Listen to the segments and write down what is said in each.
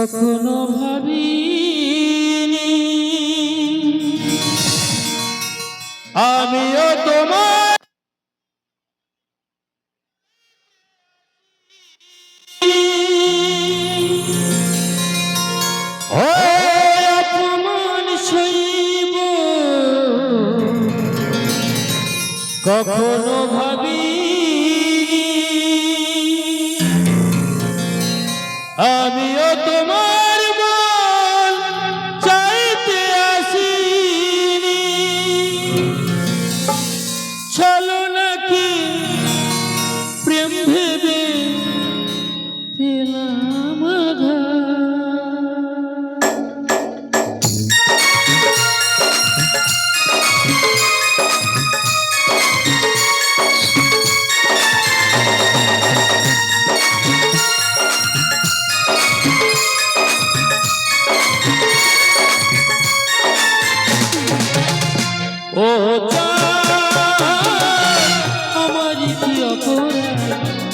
কখনো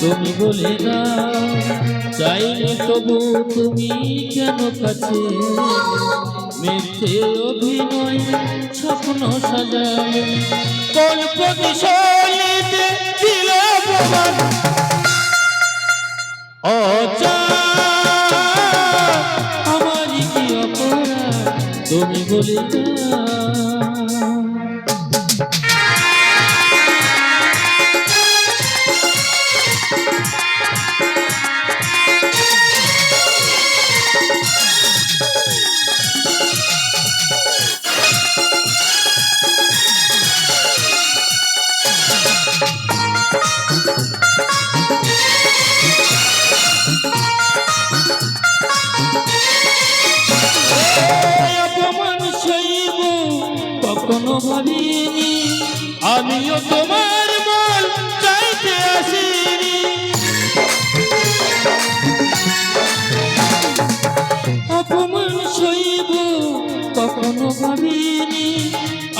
তুমি বলে না চাইলে তবু তুমি কেন কাছে? মিথ্যে অভিনয় স্বপ্ন সাজায়। কোন প্রতিশোলিতে দিল প্রমাণ। আমারই কি অপরাধ? তুমি বলে না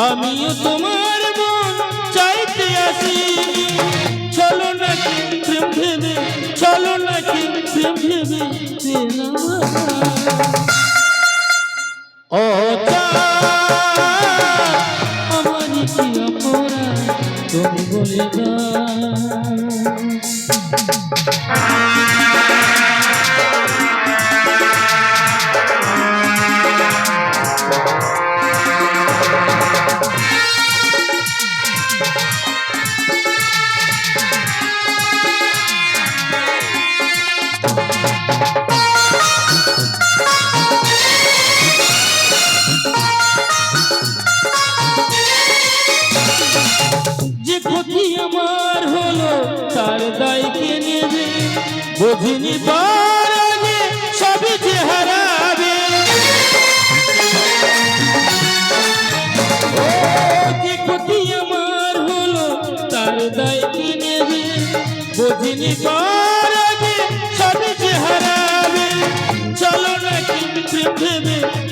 আমিও তোমার মন চাইতে আসিনি চলো নাকি প্রেম ভেবে, চলো নাকি প্রেম ভেবে। ও আমার কি অপরাধ, তুমি বলে দাও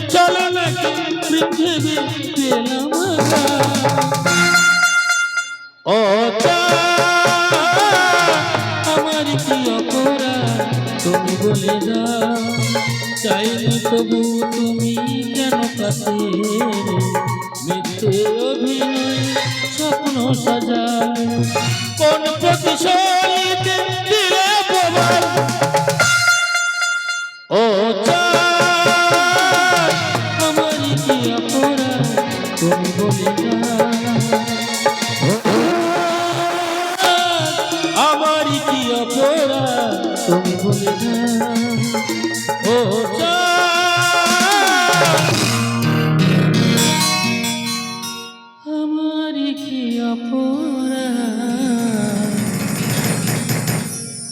চলো প্রেম ভেবে পেলাম ও আমার কি অপরাধ? তুমি বলে যাও চাইলে তবু তুমি কেন কাছে মিথ্যে অভিনয় স্বপ্ন সাজায় কোন প্রতিশোধ দিলে ও চাঁদ, তুমি বলে ও আমার কি অপরাধ?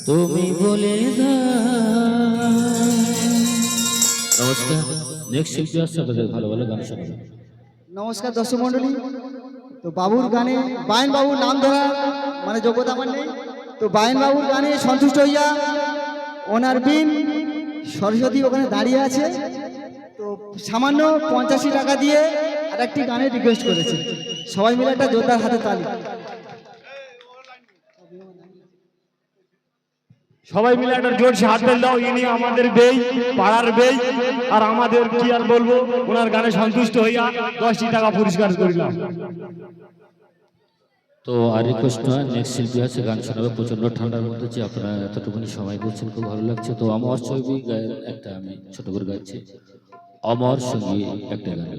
তুমি বলে দাও। নমস্কার। নেক্সট শিল্পী আসছে আপনাদের ভালো ভালো গান শোনাবেন নমস্কার দর্শক মন্ডলী তো বাবুর গানে বায়ন বাবুর নাম ধরা মানে যোগ্যতা আমার নেই। তো বায়ন বাবুর গানে সন্তুষ্ট হইয়া ওনার বিন সরস্বতী ওখানে দাঁড়িয়ে আছে। তো সামান্য পঞ্চাশি টাকা দিয়ে আর একটি গানে রিকোয়েস্ট করেছে। সবাই মিলে একটা জোরদার হাতে তালি। সবাই মিলে একটা জোর সে হাত দাও, ইনি আমাদের বেই, পাড়ার বেই। আর আমাদের কি আর বলব, ওনার গানে সন্তুষ্ট হইয়া দশটি টাকা পুরস্কার করিলাম। তো আর রিকোয়েস্ট নয় নেক্সট শিল্পী আছে, গান শোনাবে প্রচণ্ড ঠান্ডার মধ্যে যে আপনারা এতটুকুনি সময় বলছেন খুব ভালো লাগছে। তো আমার ছবি গায়ের একটা আমি ছোট করে গাচ্ছি আমার সঙ্গী একটা গান।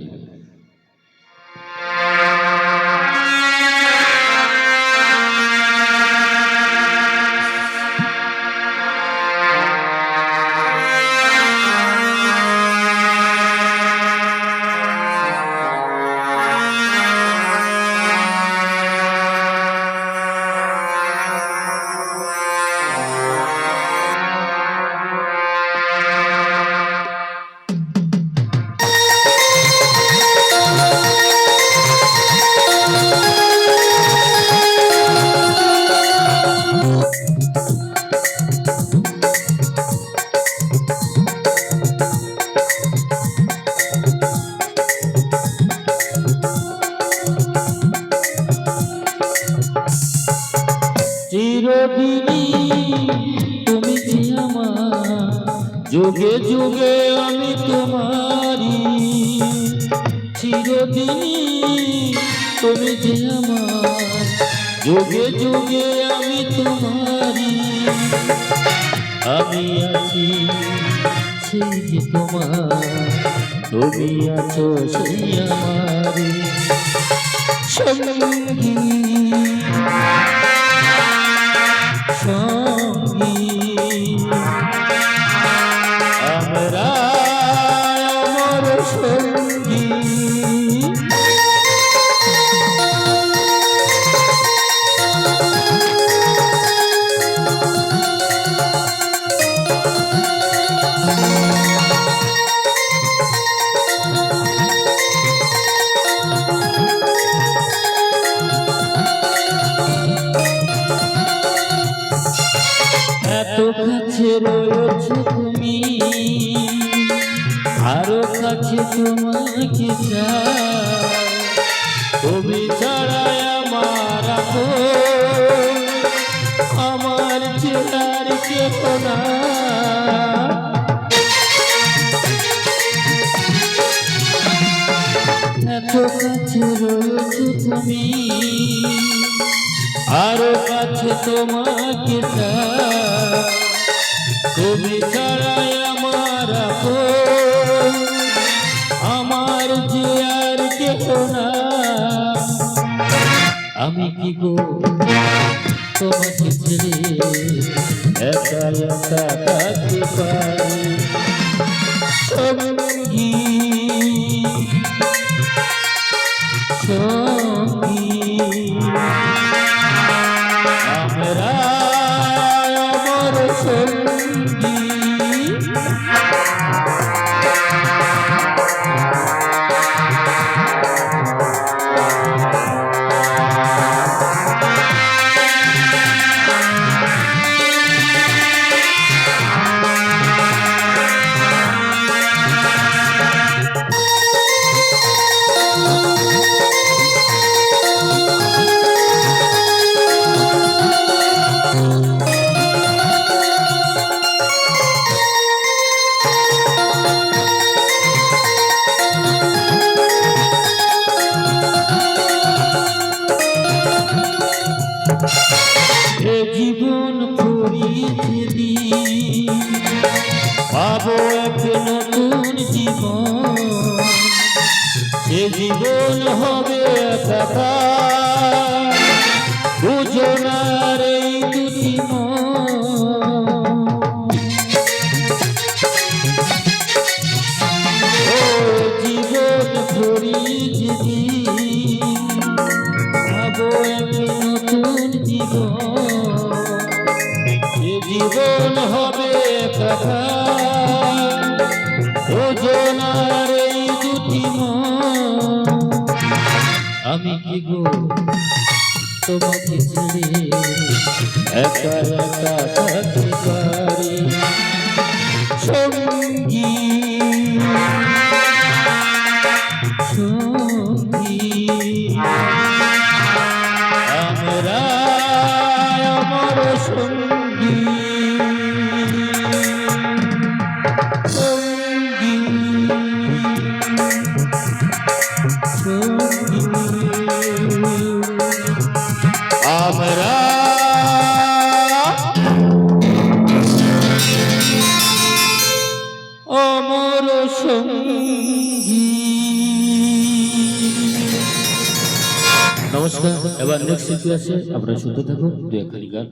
যুগে আমি তোমারি আমি আছি সেই যে তোমার। তুমি সেই আমার সঙ্গী এত কাছে রয়েছ তুমি। আরও কাছে তোমাকে তুমি ছাড়াই আমার আমার চেহার কেহ না এত কাছে রয়েছ তুমি। আরও কাছে তোমাকে। তুমি ছাড়াই আমার আমার যে আর কেহ না আমি কি গো তোমাকে ছেড়ে একা একা থাকতে পারি? পাবো এক নতুন জীবন। সে জীবন হবে একাকার। আমি কি গো তোমাকে ছেড়ে একা একা থাকতে পারি সঙ্গী এবার নেক্সট শিশু আছে। আপনারা শুনতে থাকুন, দু একখানি গান।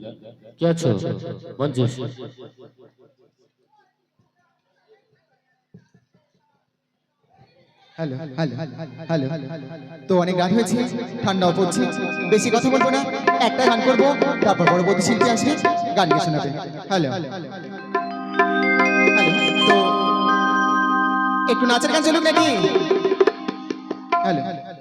কে আছো? মঞ্জুষ। তো অনেক রাত হয়েছে, ঠান্ডাও পড়ছে, বেশি কথা বলব না, একটা গান করব, তারপর পরবর্তী শিল্পী আসবে, গান শোনাবে। হ্যালো। একটু নাচের গান চলুক নাকি? Hello hello.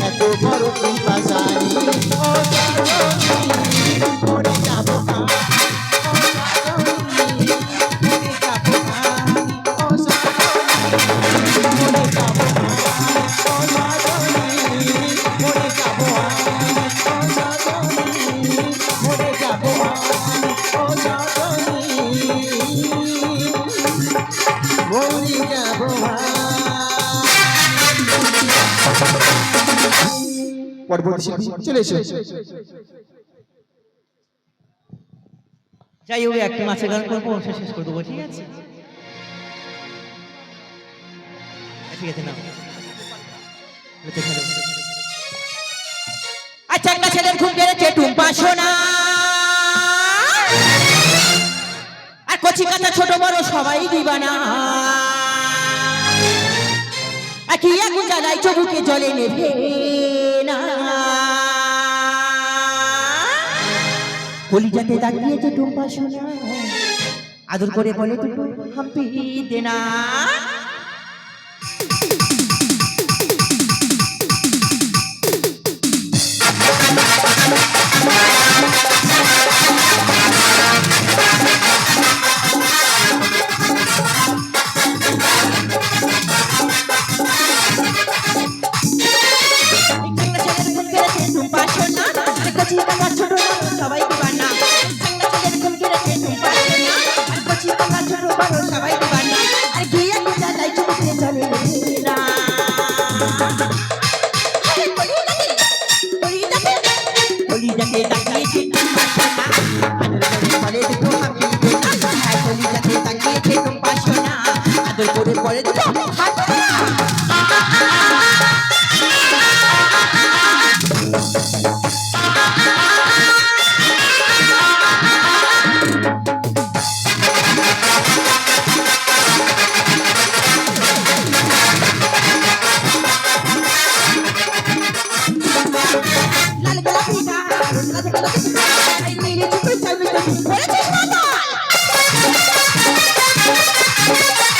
এত বড় কৃপা চলে এসো। যাই হোক একটা গান করব শেষ করে দেবো, ঠিক আছে? আচ্ছা, ঠিক আছে আচ্ছা একটা ছেলের ঘুম বেড়েছে, টুম্পা সোনা। আর কচি কাঁচা ছোট বড় সবাই দিবানা। একই আগুন জ্বালাই চবুকে জলে নেবে কলিজাতে দাঁড়িয়েছে টুম্পা সোনা। আদর করে বলে টুম্পা হাম্পি দেনা। পরে দুটো হাত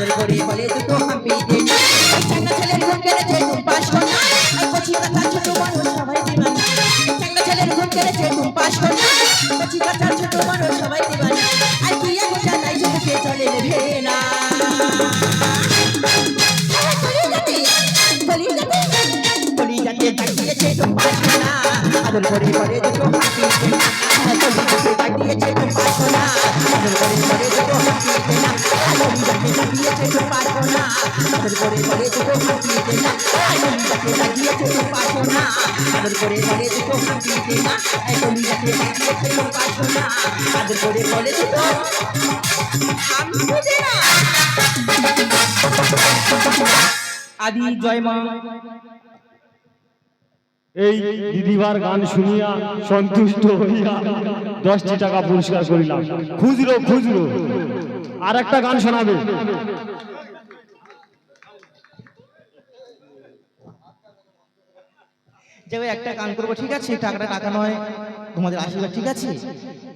everybody. লাগিয়ে কোনো না। করে বলে দিতে না। না। করে বলে আমি আদি জয় মা। এই দিদিবার গান শুনিয়া সন্তুষ্ট হইয়া দশটি টাকা পুরস্কার করিলাম। খুচরো খুচরো আর একটা গান শোনাবে। যে একটা গান করব ঠিক আছে? টাকাটা টাকা নয় তোমাদের আশীর্বাদ ঠিক আছে?